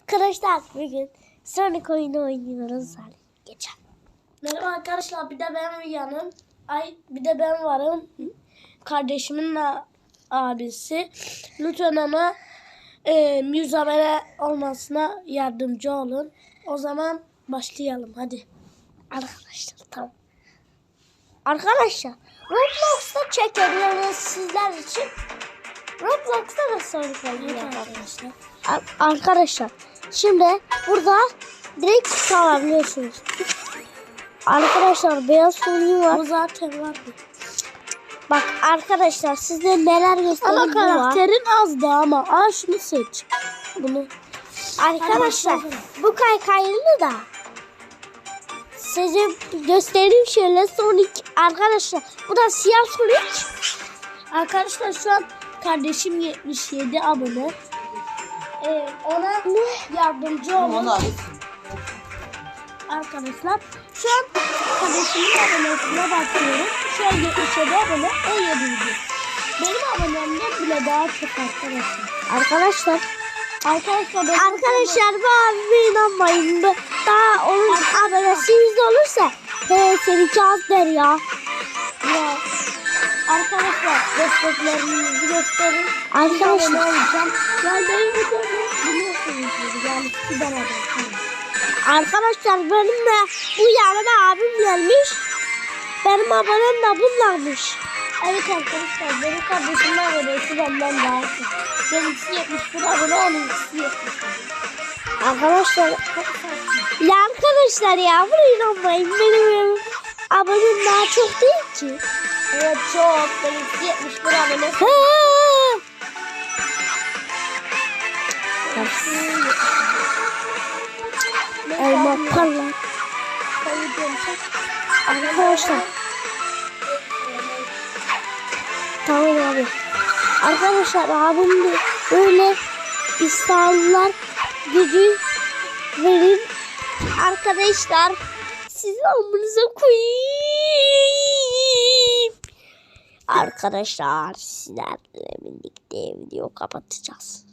Arkadaşlar bugün Sonic oyunu oynuyoruz. Hadi geçelim. Merhaba arkadaşlar bir de ben yanım. Ay bir de ben varım. Kardeşimin abisi. Lütfen ona e, yüz abone olmasına yardımcı olun. O zaman başlayalım hadi. Arkadaşlar tamam. Arkadaşlar Roblox'ta çekiyoruz sizler için. Roblox'ta da oyunu Evet arkadaşlar. Ar- Arkadaşlar şimdi burada direkt çalabiliyorsunuz. Arkadaşlar beyaz Sonic var. Bu zaten var. Bak arkadaşlar size neler göstereyim Ama bu var. karakterin azdı ama. Aa şunu seç. Bunu. Arkadaşlar bu kaykaylı da size göstereyim şöyle Sonic arkadaşlar bu da siyah Sonic Arkadaşlar şu an kardeşim 77 abone. Ee, ona yardımcı olun. Arkadaşlar şu an kardeşimin abonesine bakıyorum. Şu an 77 abone 17 video. Benim abonemden bile daha çok arkadaşlar. arkadaşlar Arkadaşlar arkadaşlar bu abime inanmayın daha onun abonesi yüzde olursa he seninki az der ya Ya, arkadaşlar desteklerinizi gösterin. Arkadaşlar- Abone olacağım. Yani benim videomu biliyorsunuz. Yani abone arkadaşlar benim de bu yanına abim gelmiş benim abonem de bunlarmış Evet arkadaşlar benim kardeşimin abonesi benden daha çok. Benimkisi 71 abone, onunkisi 70 arkadaşlar ya arkadaşlar ya buna inanmayın benim abonem daha çok değil ki Evet çok. Benimkisi 71 abone. Elma parlar. Arkadaşlar. Tamam abi. Arkadaşlar abim de böyle İstanbullar gücü verin. Arkadaşlar sizi amınıza koyayım. Arkadaşlar sizlerle birlikte video kapatacağız.